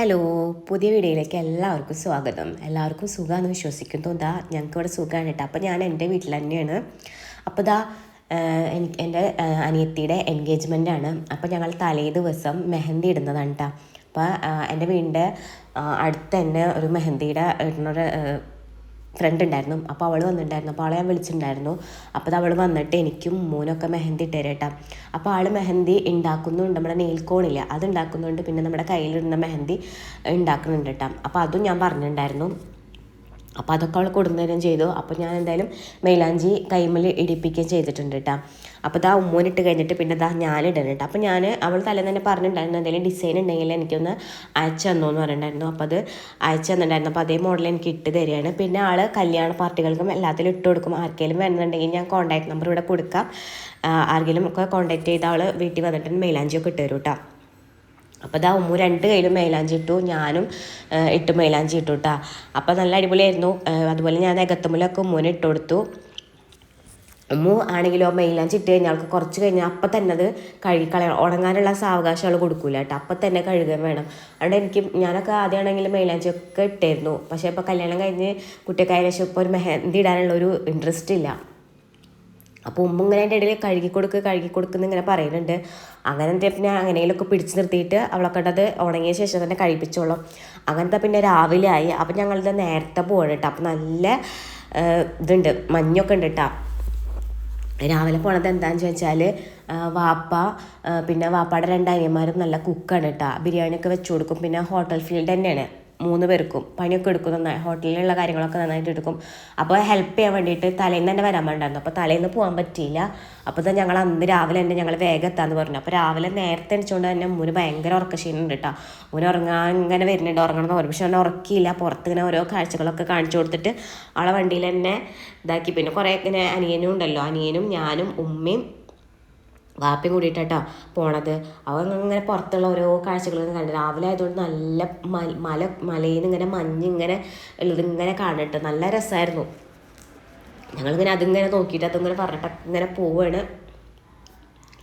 Hello പുതിയ വീഡിയോയിലേക്ക് എല്ലാവർക്കും സ്വാഗതം. എല്ലാവർക്കും സുഖമാണെന്ന് വിശ്വസിക്കുന്നു. ഇതാ ഞങ്ങൾക്ക് ഇവിടെ സുഖമാണ് കേട്ടോ. അപ്പോൾ ഞാൻ എന്റെ വീട്ടിൽ തന്നെയാണ്. അപ്പോൾ ഇതാ എനിക്ക് എന്റെ അനിയത്തിയുടെ എൻഗേജ്മെന്റ് ആണ്. അപ്പോൾ ഞങ്ങൾ തലേ ദിവസം മെഹന്തി ഇടുന്നതാണ് കേട്ടോ. അപ്പോൾ എന്റെ വീടിന്റെ അടുത്ത് തന്നെ ഒരു മെഹന്തിയുടെ ഇടുന്നൊരു ഫ്രണ്ട് ഉണ്ടായിരുന്നു. അപ്പോൾ അവൾ വന്നിട്ടുണ്ടായിരുന്നു. അപ്പോൾ അവളെ ഞാൻ വിളിച്ചിട്ടുണ്ടായിരുന്നു. അപ്പോൾ അവൾ വന്നിട്ട് എനിക്കും മോനൊക്കെ മെഹന്തി ഇട്ട് തരട്ടാ അപ്പോൾ ആൾ മെഹന്തി ഉണ്ടാക്കുന്നുണ്ട് നമ്മുടെ നെയിൽക്കോണില്ല അത് ഉണ്ടാക്കുന്നുണ്ട് പിന്നെ നമ്മുടെ കയ്യിലിടുന്ന മെഹന്തി ഉണ്ടാക്കുന്നുണ്ട് കേട്ടോ അപ്പോൾ അതും ഞാൻ പറഞ്ഞിട്ടുണ്ടായിരുന്നു. അപ്പോൾ അതൊക്കെ അവൾ കൊടുന്നേരം ചെയ്തു. അപ്പോൾ ഞാൻ എന്തായാലും മൈലാഞ്ചി കൈമൽ ഇടിപ്പിക്കുകയും ചെയ്തിട്ടുണ്ട് കേട്ടോ. അപ്പോൾ ഇതാ ഉമ്മോനിട്ട് കഴിഞ്ഞിട്ട് പിന്നെ ഇതാ ഞാനിടണം കേട്ടോ. അപ്പോൾ ഞാൻ അവൾ തലേന്ന് തന്നെ പറഞ്ഞിട്ടുണ്ടായിരുന്നു എന്തെങ്കിലും ഡിസൈൻ ഉണ്ടെങ്കിൽ എനിക്കൊന്ന് അയച്ചു തന്നോ എന്ന് പറഞ്ഞിട്ടുണ്ടായിരുന്നു. അപ്പോൾ അത് അയച്ചു തന്നിട്ടുണ്ടായിരുന്നു. അപ്പോൾ അതേ മോഡൽ എനിക്ക് ഇട്ട് തരികയാണ്. പിന്നെ ആൾ കല്യാണ പാർട്ടികൾക്കും എല്ലാത്തിലും ഇട്ട് കൊടുക്കും. ആർക്കെങ്കിലും വരുന്നുണ്ടെങ്കിൽ ഞാൻ കോൺടാക്ട് നമ്പർ ഇവിടെ കൊടുക്കാം. ആർക്കെങ്കിലും ഒക്കെ കോൺടാക്ട് ചെയ്ത ആൾ വീട്ടിൽ വന്നിട്ട് മൈലാഞ്ചിയൊക്കെ ഇട്ട് തരും കേട്ടോ. അപ്പോൾ ഇതാ ഉമ്മു രണ്ട് കയ്യിലും മൈലാഞ്ചി ഇട്ടു ഞാനും ഇട്ട് മൈലാഞ്ചി ഇട്ടു കേട്ടോ അപ്പോൾ നല്ല അടിപൊളിയായിരുന്നു. അതുപോലെ ഞാൻ നഗത്തുമ്പിലൊക്കെ ഉമ്മുവിന് ഇട്ട് കൊടുത്തു. ഉമ്മു ആണെങ്കിലും മൈലാഞ്ചി ഇട്ട് കഴിഞ്ഞാൽ അവൾക്ക് കുറച്ച് കഴിഞ്ഞാൽ അപ്പം തന്നെ അത് കഴുകിക്കളയണം ഉണങ്ങാനുള്ള സാവകാശം അവൾ കൊടുക്കൂല കേട്ടോ അപ്പം തന്നെ കഴുകാൻ വേണം. അതുകൊണ്ട് എനിക്ക് ഞാനൊക്കെ ആദ്യമാണെങ്കിൽ ഒക്കെ ഇട്ടായിരുന്നു. പക്ഷേ ഇപ്പോൾ കല്യാണം കഴിഞ്ഞ് കുട്ടിയൊക്കെ ആയ ശേഷം ഇപ്പോൾ ഒരു മെഹന്തി ഇടാനുള്ള ഒരു ഇൻട്രസ്റ്റ് ഇല്ല. അപ്പോൾ ഉമ്മ ഇങ്ങനെ എന്റെ ഇടയിൽ കഴുകി കൊടുക്ക് കഴുകി കൊടുക്കുന്ന ഇങ്ങനെ പറയുന്നുണ്ട്. അങ്ങനെ പിന്നെ അങ്ങനെയൊക്കെ പിടിച്ചു നിർത്തിയിട്ട് അവളൊക്കെ അത് ഉണങ്ങിയ ശേഷം തന്നെ കഴിപ്പിച്ചോളും. അങ്ങനത്തെ പിന്നെ രാവിലെ ആയി അപ്പം ഞങ്ങളിത് നേരത്തെ പോകണം കേട്ടോ. അപ്പം നല്ല ഇതുണ്ട് മഞ്ഞൊക്കെ ഉണ്ട് കേട്ടോ. രാവിലെ പോണത് എന്താണെന്ന് ചോദിച്ചാൽ വാപ്പ പിന്നെ വാപ്പയുടെ രണ്ട് അനിയന്മാരും നല്ല കുക്കാണ് കേട്ടോ. ബിരിയാണിയൊക്കെ വെച്ചു കൊടുക്കും. പിന്നെ ഹോട്ടൽ ഫീൽഡ് തന്നെയാണ്. മൂന്ന് പേർക്കും പണിയൊക്കെ എടുക്കും നന്നായി. ഹോട്ടലിലുള്ള കാര്യങ്ങളൊക്കെ നന്നായിട്ട് എടുക്കും. അപ്പോൾ ഹെൽപ്പ് ചെയ്യാൻ വേണ്ടിയിട്ട് തലേന്ന് തന്നെ വരാൻ വേണ്ടായിരുന്നു. അപ്പോൾ തലേന്ന് പോകാൻ പറ്റിയില്ല. അപ്പോൾ തന്നെ ഞങ്ങൾ അന്ന് രാവിലെ തന്നെ ഞങ്ങൾ വേഗം എത്താമെന്ന് പറഞ്ഞു. അപ്പോൾ രാവിലെ നേരത്തെ എണിച്ചുകൊണ്ട് തന്നെ മുന് ഭയങ്കര ഉറക്കക്ഷീണുണ്ട് കേട്ടോ മുന് ഉറങ്ങാൻ ഇങ്ങനെ വരുന്നുണ്ട് ഉറങ്ങണമെന്ന് പറഞ്ഞു. പക്ഷെ അവനെ ഉറക്കിയില്ല. പുറത്ത് ഇങ്ങനെ ഓരോ കാഴ്ചകളൊക്കെ കാണിച്ചു കൊടുത്തിട്ട് ആളെ വണ്ടിയിൽ തന്നെ ഇതാക്കി. പിന്നെ കുറേ ഇങ്ങനെ അനിയനും ഉണ്ടല്ലോ. അനിയനും ഞാനും ഉമ്മയും വാപ്പയും കൂടിയിട്ടാട്ടോ പോണത്. അവൻ ഇങ്ങനെ പുറത്തുള്ള ഓരോ കാഴ്ചകളൊക്കെ കണ്ടു രാവിലെ ആയതുകൊണ്ട് നല്ല മല മലയിൽ നിന്ന് ഇങ്ങനെ മഞ്ഞിങ്ങനെ ഉള്ളത് ഇങ്ങനെ കാണിട്ട്. നല്ല രസമായിരുന്നു ഞങ്ങളിങ്ങനെ അതിങ്ങനെ നോക്കിയിട്ട് അതിങ്ങനെ പറഞ്ഞിട്ട് ഇങ്ങനെ പോവാണ്.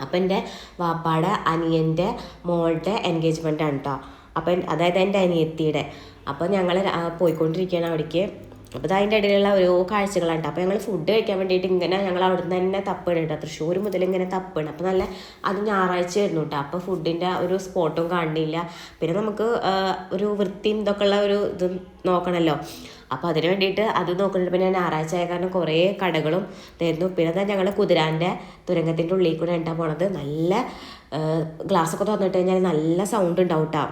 അപ്പം എന്റെ വാപ്പാടെ അനിയന്റെ മോളുടെ എൻഗേജ്മെന്റ് ആണ് കേട്ടോ അപ്പം അതായത് എന്റെ അനിയത്തിയുടെ. അപ്പം ഞങ്ങൾ പോയിക്കൊണ്ടിരിക്കുകയാണ് അവിടേക്ക്. അപ്പോൾ അതിന്റെ ഇടയിലുള്ള ഓരോ കാഴ്ചകളാണ് അപ്പോൾ ഞങ്ങൾ ഫുഡ് കഴിക്കാൻ വേണ്ടിയിട്ട് ഇങ്ങനെ ഞങ്ങൾ അവിടെ നിന്ന് തന്നെ തപ്പാണ് കേട്ടോ തൃശ്ശൂർ മുതൽ ഇങ്ങനെ തപ്പാണ് അപ്പോൾ നല്ല അത് ഞായറാഴ്ച ആയിരുന്നു കേട്ടോ അപ്പോൾ ഫുഡിന്റെ ഒരു സ്പോട്ടും കാണുന്നില്ല പിന്നെ നമുക്ക് ഒരു വൃത്തിയും ഇതൊക്കെ ഉള്ള ഒരു ഇത് നോക്കണമല്ലോ അപ്പോൾ അതിന് വേണ്ടിയിട്ട് അത് നോക്കുന്നുണ്ട് പിന്നെ ഞായറാഴ്ച ആയ കാരണം കുറേ കടകളും തരുന്നു. പിന്നെ തന്നെ ഞങ്ങൾ കുതിരാന്റെ തുരങ്കത്തിന്റെ ഉള്ളിൽ കൂടെ ഉണ്ടാ പോണത്. നല്ല ഗ്ലാസ് ഒക്കെ തുറന്നിട്ട് കഴിഞ്ഞാൽ നല്ല സൗണ്ട് ഉണ്ടാവും കേട്ടോ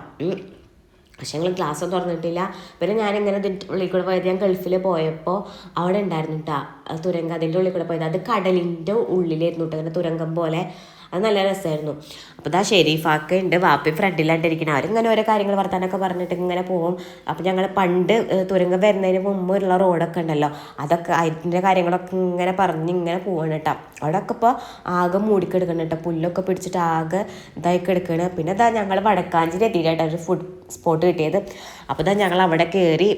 പക്ഷെ ഞങ്ങൾ ക്ലാസ് തുറന്നിട്ടില്ല. പിന്നെ ഞാൻ ഉള്ളിൽ കൂടെ പോയത് ഞാൻ ഗൾഫിൽ പോയപ്പോൾ അവിടെ ഉണ്ടായിരുന്നു കേട്ടോ തുരങ്കം. അതിന്റെ ഉള്ളിൽ കൂടെ പോയത്. അത് കടലിന്റെ ഉള്ളിലായിരുന്നു കേട്ടോ അങ്ങനെ തുരങ്കം പോലെ. അത് നല്ല രസമായിരുന്നു അപ്പോൾ ഇതാ ഷെരീഫാക്ക ഉണ്ട് വാപ്പി ഫ്രണ്ടിലാണ്ടിരിക്കണം അവരിങ്ങനെ ഓരോ കാര്യങ്ങൾ വർത്താനൊക്കെ പറഞ്ഞിട്ട് ഇങ്ങനെ പോകും അപ്പോൾ ഞങ്ങൾ പണ്ട് തുരങ്കം വരുന്നതിന് മുമ്പുള്ള റോഡൊക്കെ ഉണ്ടല്ലോ അതൊക്കെ അതിന്റെ കാര്യങ്ങളൊക്കെ ഇങ്ങനെ പറഞ്ഞ് ഇങ്ങനെ പോവാണ് കേട്ടോ. അവിടെയൊക്കെ ഇപ്പോൾ ആകെ മൂടിക്കെടുക്കണം കേട്ടോ. പുല്ലൊക്കെ പിടിച്ചിട്ട് ആകെ ഇതായി കിടക്കണം. പിന്നെ ഇതാ ഞങ്ങൾ വടക്കാഞ്ചേരി എത്തിയിട്ടാണ് ഒരു ഫുഡ് സ്പോട്ട് കിട്ടിയത്. അപ്പോൾ ഇതാ ഞങ്ങൾ അവിടെ കയറി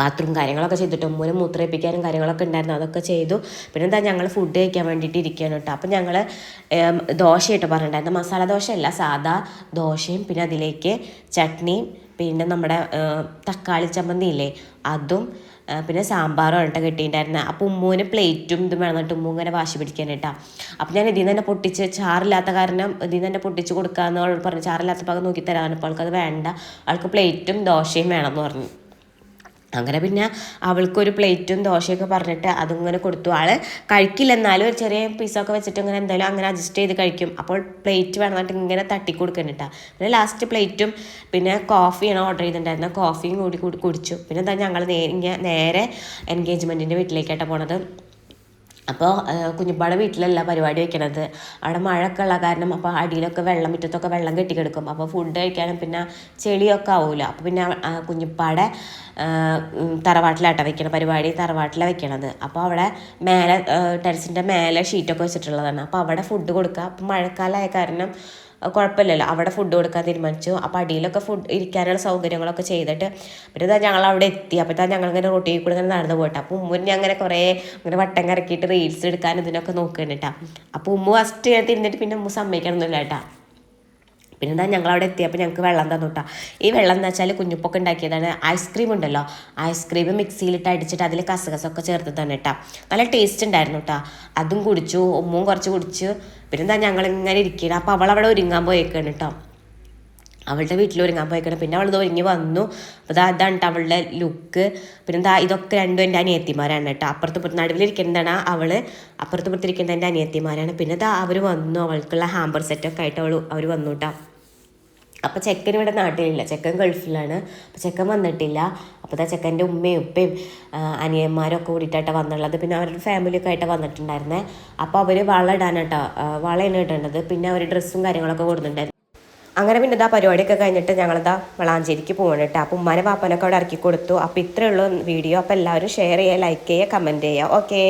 ബാത്റൂം കാര്യങ്ങളൊക്കെ ചെയ്തിട്ട് ഉമ്മൂനെ മൂത്രയിപ്പിക്കാനും കാര്യങ്ങളൊക്കെ ഉണ്ടായിരുന്നു. അതൊക്കെ ചെയ്തു. പിന്നെ എന്താ ഞങ്ങൾ ഫുഡ് കഴിക്കാൻ വേണ്ടിയിട്ട് ഇരിക്കുകയാണ് കേട്ടോ. അപ്പം ഞങ്ങൾ ദോശയായിട്ട് പറഞ്ഞിട്ടുണ്ടായിരുന്നു. മസാല ദോശ അല്ല സാധാ ദോശയും പിന്നെ അതിലേക്ക് ചട്നിയും പിന്നെ നമ്മുടെ തക്കാളി ചമ്മന്തി ഇല്ലേ അതും പിന്നെ സാമ്പാറും കേട്ടോ കിട്ടിയിട്ടുണ്ടായിരുന്നത് അപ്പോൾ ഉമ്മൂന് പ്ലേറ്റും ഇതും വേണം എന്നിട്ട് ഉമ്മു ഇങ്ങനെ വാശി പിടിക്കാൻ കേട്ടോ. അപ്പം ഞാൻ ഇതിൽ നിന്ന് തന്നെ പൊട്ടിച്ച് ചാറില്ലാത്ത കാരണം ഇതിൽ നിന്ന് തന്നെ പൊട്ടിച്ച് കൊടുക്കാമെന്ന് പറഞ്ഞു ചാറില്ലാത്ത ഭാഗം നോക്കി തരാനാണ് അപ്പോൾ അത് വേണ്ട. ആൾക്ക് പ്ലേറ്റും ദോശയും വേണമെന്ന് പറഞ്ഞു. അങ്ങനെ പിന്നെ അവൾക്കൊരു പ്ലേറ്റും ദോശയൊക്കെ പറഞ്ഞിട്ട് അതിങ്ങനെ കൊടുത്തു. ആൾ കഴിക്കില്ല. എന്നാലും ഒരു ചെറിയ പീസൊക്കെ വെച്ചിട്ട് ഇങ്ങനെ എന്തായാലും അങ്ങനെ അഡ്ജസ്റ്റ് ചെയ്ത് കഴിക്കും. അപ്പോൾ പ്ലേറ്റ് വേണമെന്നിട്ട് ഇങ്ങനെ തട്ടി കൊടുക്കുന്നുണ്ടാ പിന്നെ ലാസ്റ്റ് പ്ലേറ്റും പിന്നെ കോഫിയാണ് ഓർഡർ ചെയ്തിട്ടുണ്ടായിരുന്നത് കോഫിയും കൂടി കൂടി കുടിച്ചു. പിന്നെ എന്താ ഞങ്ങൾ നേരെ നേരെ എൻഗേജ്മെന്റിന്റെ വീട്ടിലേക്കായിട്ടാണ് പോണത്. അപ്പോൾ കുഞ്ഞുപ്പാടെ വീട്ടിലല്ല പരിപാടി വെക്കണത്. അവിടെ മഴയൊക്കെ ഉള്ള കാരണം അപ്പോൾ അടിയിലൊക്കെ വെള്ളം മുറ്റത്തൊക്കെ വെള്ളം കെട്ടിക്കിടക്കും. അപ്പോൾ ഫുഡ് കഴിക്കാനും പിന്നെ ചെളിയൊക്കെ ആവില്ല അപ്പോൾ പിന്നെ കുഞ്ഞുപ്പാടെ തറവാട്ടിലാട്ട വെക്കണ പരിപാടി തറവാട്ടിലാണ് വെക്കണത്. അപ്പോൾ അവിടെ മേലെ ടെറസിന്റെ മേലെ ഷീറ്റൊക്കെ വെച്ചിട്ടുള്ളതാണ്. അപ്പോൾ അവിടെ ഫുഡ് കൊടുക്കുക അപ്പോൾ മഴക്കാലമായ കാരണം കുഴപ്പമില്ലല്ലോ. അവിടെ ഫുഡ് കൊടുക്കാൻ തീരുമാനിച്ചു. അപ്പോൾ അടിയിലൊക്കെ ഫുഡ് ഇരിക്കാനുള്ള സൗകര്യങ്ങളൊക്കെ ചെയ്തിട്ട് പിന്നെ ഞങ്ങൾ അവിടെ എത്തി. അപ്പോൾ ഞങ്ങൾ ഇങ്ങനെ റോട്ടിൽ കൂടെ ഇങ്ങനെ നടന്നു പോയിട്ട്. അപ്പോൾ ഉമ്മുവിന് അങ്ങനെ കുറേ ഇങ്ങനെ വട്ടം കറക്കിയിട്ട് റീൽസ് എടുക്കാൻ ഇതിനൊക്കെ നോക്കുന്നുണ്ട് കേട്ടോ അപ്പോൾ ഉമ്മ ഫസ്റ്റ് ഞാൻ തിരിഞ്ഞിട്ട് പിന്നെ ഉമ്മ സമ്മതിക്കണമെന്നില്ല കേട്ടോ പിന്നെ എന്താ ഞങ്ങൾ അവിടെ എത്തിയപ്പോൾ ഞങ്ങൾക്ക് വെള്ളം തന്നു കേട്ടോ ഈ വെള്ളം എന്ന് വെച്ചാൽ കുഞ്ഞുപ്പൊക്കെ ഉണ്ടാക്കിയതാണ്. ഐസ്ക്രീം ഉണ്ടല്ലോ. ഐസ്ക്രീം മിക്സിയിലിട്ട് അടിച്ചിട്ട് അതിൽ കസകസൊക്കെ ചേർത്ത് തന്നെ നല്ല ടേസ്റ്റ് ഉണ്ടായിരുന്നു കേട്ടോ അതും കുടിച്ചു ഉമ്മും കുറച്ച് കുടിച്ചു. പിന്നെ എന്താ ഞങ്ങൾ ഇങ്ങനെ ഇരിക്കണം അപ്പോൾ അവളവിടെ ഒരുങ്ങാൻ പോയേക്കാണ് കേട്ടോ അവളുടെ വീട്ടിൽ ഒരുങ്ങാൻ പോയിക്കണം. പിന്നെ അവൾ ഒരുങ്ങി വന്നു. അപ്പോൾ ഇതാ ഇതാണ് അവളുടെ ലുക്ക് പിന്നെ എന്താ ഇതൊക്കെ രണ്ടും എന്റെ അനിയത്തിമാരാണ് കേട്ടോ അപ്പുറത്ത് ഇപ്പുറത്ത് നടുവിലിരിക്കുന്നതാണ് അവൾ. അപ്പുറത്ത് ഇപ്പുറത്തിരിക്കുന്നത് എന്റെ അനിയത്തിമാരാണ്. പിന്നെ ഇതാ അവർ വന്നു. അവൾക്കുള്ള ഹാമ്പർ സെറ്റൊക്കെ ആയിട്ട് അവൾ അവർ വന്നു കേട്ടോ അപ്പോൾ ചെക്കൻ ഇവിടെ നാട്ടിലില്ല. ചെക്കൻ ഗൾഫിലാണ്. അപ്പോൾ ചെക്കൻ വന്നിട്ടില്ല. അപ്പോൾ ഇതാ ചെക്കന്റെ ഉമ്മയും ഉപ്പയും അനിയന്മാരൊക്കെ കൂടിയിട്ടാണ് വന്നുള്ളത് പിന്നെ അവരുടെ ഫാമിലിയൊക്കെ ആയിട്ട് വന്നിട്ടുണ്ടായിരുന്നേ. അപ്പോൾ അവർ വള ഇടാനാട്ടോ ആ, വളയാണ് ഇടേണ്ടത്. പിന്നെ അവർ ഡ്രസ്സും കാര്യങ്ങളൊക്കെ കൊടുത്തിട്ടുണ്ടായിരുന്നു. അങ്ങനെ പിന്നെ ഇതാ പരിപാടിയൊക്കെ കഴിഞ്ഞിട്ട് ഞങ്ങളിതാ വളാഞ്ചേരിക്ക് പോകണം കേട്ടോ. അപ്പോൾ ഉമ്മാനെ പാപ്പനൊക്കെ അവിടെ ഇറക്കി കൊടുത്തു. അപ്പോൾ ഇത്രയുള്ള വീഡിയോ. അപ്പോൾ എല്ലാവരും ഷെയർ ചെയ്യുക ലൈക്ക് ചെയ്യുക കമന്റ് ചെയ്യുക. ഓക്കേ